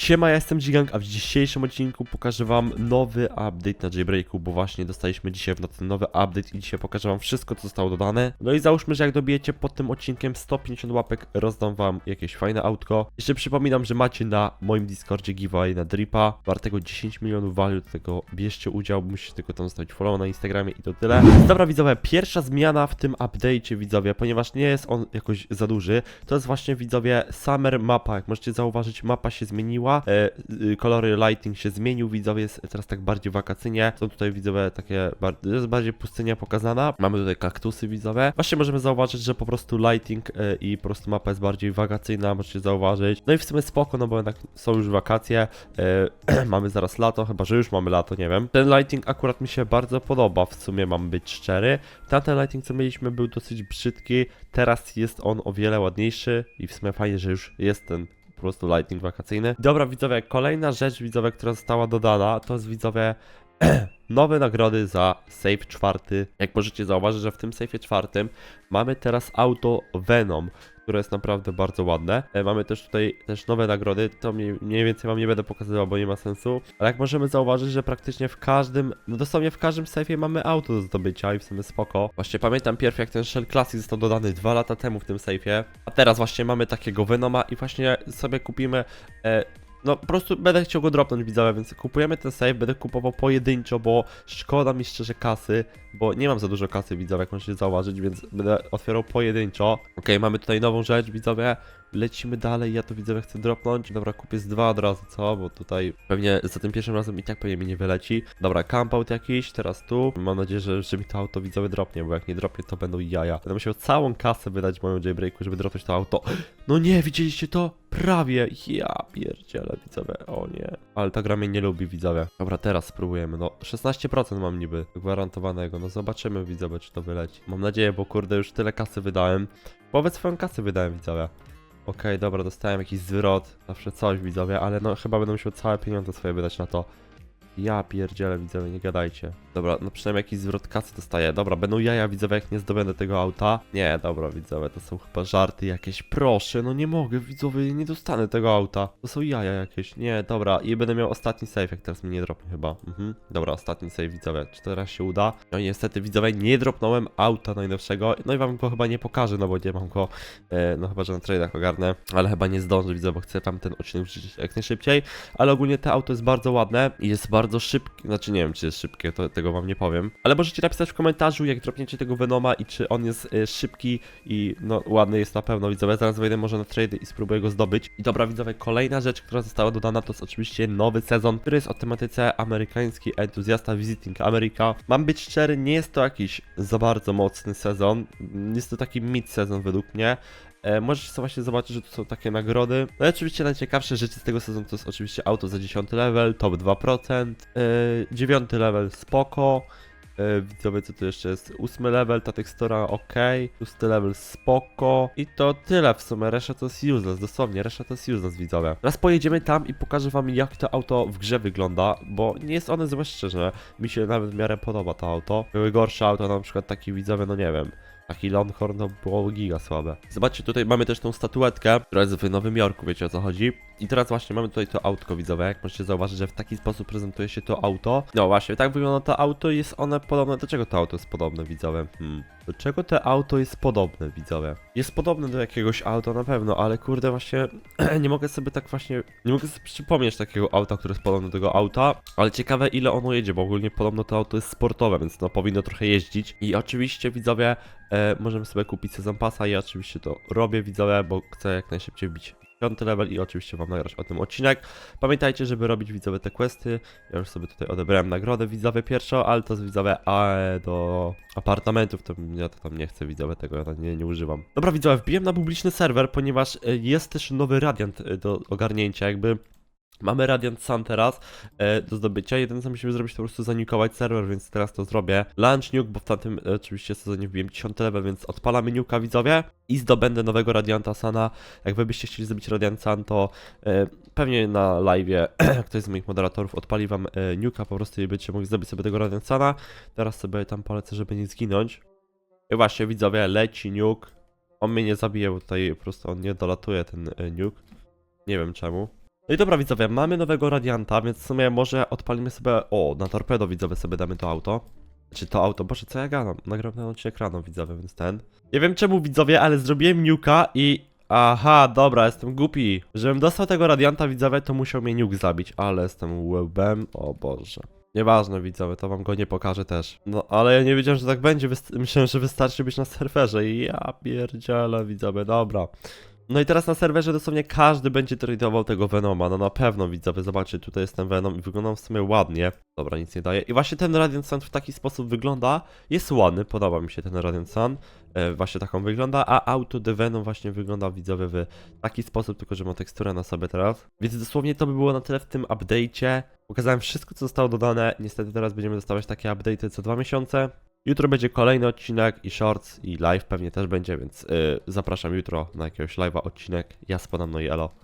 Siema, ja jestem Gigang, a w dzisiejszym odcinku pokażę wam nowy update na Jailbreaku, bo właśnie dostaliśmy dzisiaj w nocy nowy update i dzisiaj pokażę wam wszystko, co zostało dodane. No i załóżmy, że jak dobijecie pod tym odcinkiem 150 łapek, rozdam wam jakieś fajne autko. Jeszcze przypominam, że macie na moim Discordzie giveaway na Dripa, wartego 10 milionów value, do tego bierzcie udział, musicie tylko tam zostawić follow na Instagramie i to tyle. Dobra widzowie, pierwsza zmiana w tym update'cie widzowie, ponieważ nie jest on jakoś za duży, to jest właśnie widzowie Summer mapa, jak możecie zauważyć mapa się zmieniła, e, y, kolory lighting się zmienił, widzowie jest teraz tak bardziej wakacyjnie, są tutaj widzowie takie, jest bardziej pustynia pokazana, mamy tutaj kaktusy widzowie, właśnie możemy zauważyć, że po prostu lighting e, i po prostu mapa jest bardziej wakacyjna, możecie zauważyć, no i w sumie spoko, no bo jednak są już wakacje, e, mamy zaraz lato, chyba, że już mamy lato, nie wiem, ten lighting akurat mi się bardzo podoba, w sumie mam być szczery, tamten lighting co mieliśmy był dosyć brzydki, teraz jest on o wiele ładniejszy i w sumie fajnie, że już jest ten po prostu lighting wakacyjny. Dobra widzowie, kolejna rzecz widzowie, która została dodana, to jest widzowie nowe nagrody za save czwarty. Jak możecie zauważyć, że w tym save czwartym mamy teraz auto Venom, które jest naprawdę bardzo ładne. E, Mamy też tutaj też nowe nagrody, to mniej, więcej wam nie będę pokazywał, bo nie ma sensu. Ale jak możemy zauważyć, że praktycznie w każdym, no dosłownie w każdym safe'ie mamy auto do zdobycia i w sumie spoko. Właśnie pamiętam pierw jak ten Shell Classic został dodany dwa lata temu w tym safe'ie, a teraz właśnie mamy takiego Venoma i właśnie sobie kupimy e, no po prostu będę chciał go dropnąć widzowie, więc kupujemy ten save, będę kupował pojedynczo, bo szkoda mi szczerze kasy, bo nie mam za dużo kasy widzowie, jak możecie zauważyć, więc będę otwierał pojedynczo. Okej, mamy tutaj nową rzecz widzowie, lecimy dalej, ja to widzowie chcę dropnąć. Dobra, kupię z dwa od razu, co? Bo tutaj pewnie za tym pierwszym razem i tak pewnie mi nie wyleci. Dobra, campout jakiś, teraz tu. Mam nadzieję, że, że mi to auto widzowie dropnie, bo jak nie dropnie, to będą jaja. Będę musiał całą kasę wydać moją jailbreaku, żeby dropnąć to auto. No nie, widzieliście to? Prawie. Ja pierdzielę widzowie, o nie. Ale ta gra mnie nie lubi widzowie. Dobra, teraz spróbujemy. No, 16% mam niby gwarantowanego. No zobaczymy widzowie, czy to wyleci. Mam nadzieję, bo kurde, już tyle kasy wydałem. Powiedz swoją kasę wydałem widzowie. Okej, dobra, dostałem jakiś zwrot, zawsze coś widzowie, ale no chyba będę musiał całe pieniądze swoje wydać na to. Ja pierdzielę widzowie, nie gadajcie. Dobra, no przynajmniej jakiś zwrot kasy dostaję. Dobra, będą jaja widzowie, jak nie zdobędę tego auta. Nie, dobra widzowie, to są chyba żarty jakieś. Proszę, no nie mogę widzowie, nie dostanę tego auta. To są jaja jakieś. Nie, dobra, i będę miał ostatni save, jak teraz mi nie dropnie chyba. Mhm. Dobra, ostatni save widzowie, czy teraz się uda? No niestety widzowie, nie dropnąłem auta najnowszego. No i wam go chyba nie pokażę, no bo nie mam go, e, no chyba, że na tradeach ogarnę. Ale chyba nie zdążę widzę, bo chcę tam ten odcinek wrzucić jak najszybciej. Ale ogólnie to auto jest bardzo ładne i jest bardzo szybkie. Znaczy nie wiem, czy jest szybkie, to tego wam nie powiem. Ale możecie napisać w komentarzu, jak dropniecie tego Venoma i czy on jest e, szybki i no ładny jest na pewno widzowie. Zaraz wejdę może na trade i spróbuję go zdobyć. I dobra widzowie, kolejna rzecz, która została dodana to jest oczywiście nowy sezon, który jest o tematyce amerykański entuzjasta Visiting America. Mam być szczery, nie jest to jakiś za bardzo mocny sezon. Jest to taki mid sezon według mnie. E, możecie sobie właśnie zobaczyć, że tu są takie nagrody. No i oczywiście najciekawsze rzeczy z tego sezonu to jest oczywiście auto za 10 level, top 2%, e, 9 level spoko, e, widzowie co tu jeszcze jest, 8 level, ta tekstura ok, 6 level spoko. I to tyle w sumie, reszta to jest useless, dosłownie, reszta to jest useless widzowie. Teraz pojedziemy tam i pokażę wam jak to auto w grze wygląda, bo nie jest one złe szczerze, mi się nawet w miarę podoba to auto. Były gorsze auto, na przykład taki widzowie, no nie wiem, Taki Longhorn to było giga słabe. Zobaczcie, tutaj mamy też tą statuetkę, która jest w Nowym Jorku, wiecie o co chodzi. I teraz właśnie mamy tutaj to autko widzowe, jak możecie zauważyć, że w taki sposób prezentuje się to auto. No właśnie, tak wygląda to auto i jest one podobne. Do czego to auto jest podobne, widzowie? Hmm. Do czego to auto jest podobne, widzowie? Jest podobne do jakiegoś auta na pewno, ale kurde właśnie nie mogę sobie tak właśnie, nie mogę sobie przypomnieć takiego auta, które jest podobne do tego auta, ale ciekawe ile ono jedzie, bo ogólnie podobno to auto jest sportowe, więc no powinno trochę jeździć. I oczywiście widzowie, e, możemy sobie kupić sezon pasa i oczywiście to robię widzowie, bo chcę jak najszybciej wbić 5 level i oczywiście wam nagrać o tym odcinek. Pamiętajcie, żeby robić widzowie te questy. Ja już sobie tutaj odebrałem nagrodę widzowie pierwszą, ale to z widzowie a do apartamentów, to ja to tam nie chcę widzowie tego, ja nie, nie używam. Dobra widzowie, wbiłem na publiczny serwer, ponieważ e, jest też nowy Radiant e, do ogarnięcia, jakby Mamy Radiant Sun teraz e, do zdobycia. Jedyne co musimy zrobić to po prostu zanikować serwer, więc teraz to zrobię. Launch nuke, bo w tamtym e, oczywiście sezonie wbiłem 10 level, więc odpalamy nuka widzowie i zdobędę nowego Radianta Sana. Jak wy byście chcieli zrobić Radiant Sun, to e, pewnie na live'ie ktoś z moich moderatorów odpali wam e, po prostu i będziecie mogli zrobić sobie tego Radiant Sana. Teraz sobie tam polecę, żeby nie zginąć. I właśnie widzowie, leci nuke. On mnie nie zabije, bo tutaj po prostu on nie dolatuje ten e, nuke. Nie wiem czemu. No i dobra widzowie, mamy nowego Radianta, więc w sumie może odpalimy sobie, o, na torpedo widzowie sobie damy to auto. Czy to auto, boże co ja gadam, nagram ten odcinek rano widzowie, więc ten. Nie wiem czemu widzowie, ale zrobiłem nuka i... Aha, dobra, jestem głupi. Żebym dostał tego Radianta widzowie, to musiał mnie nuke zabić, ale jestem łebem, o Boże. Nieważne widzowie, to wam go nie pokażę też. No ale ja nie wiedziałem, że tak będzie, Wyst- myślałem, że wystarczy być na serwerze ja pierdzielę widzowie, dobra. No i teraz na serwerze dosłownie każdy będzie tradował tego Venoma, no na pewno widzowie, zobaczcie, tutaj jest ten Venom i wygląda w sumie ładnie. Dobra, nic nie daje. I właśnie ten Radiant Sun w taki sposób wygląda, jest ładny, podoba mi się ten Radiant Sun, e, właśnie taką wygląda, a Auto The Venom właśnie wygląda widzowie w taki sposób, tylko że ma teksturę na sobie teraz. Więc dosłownie to by było na tyle w tym update'cie. Pokazałem wszystko, co zostało dodane, niestety teraz będziemy dostawać takie update'y co dwa miesiące. Jutro będzie kolejny odcinek i shorts i live pewnie też będzie, więc yy, zapraszam jutro na jakiegoś live'a odcinek. Ja spadam no i elo.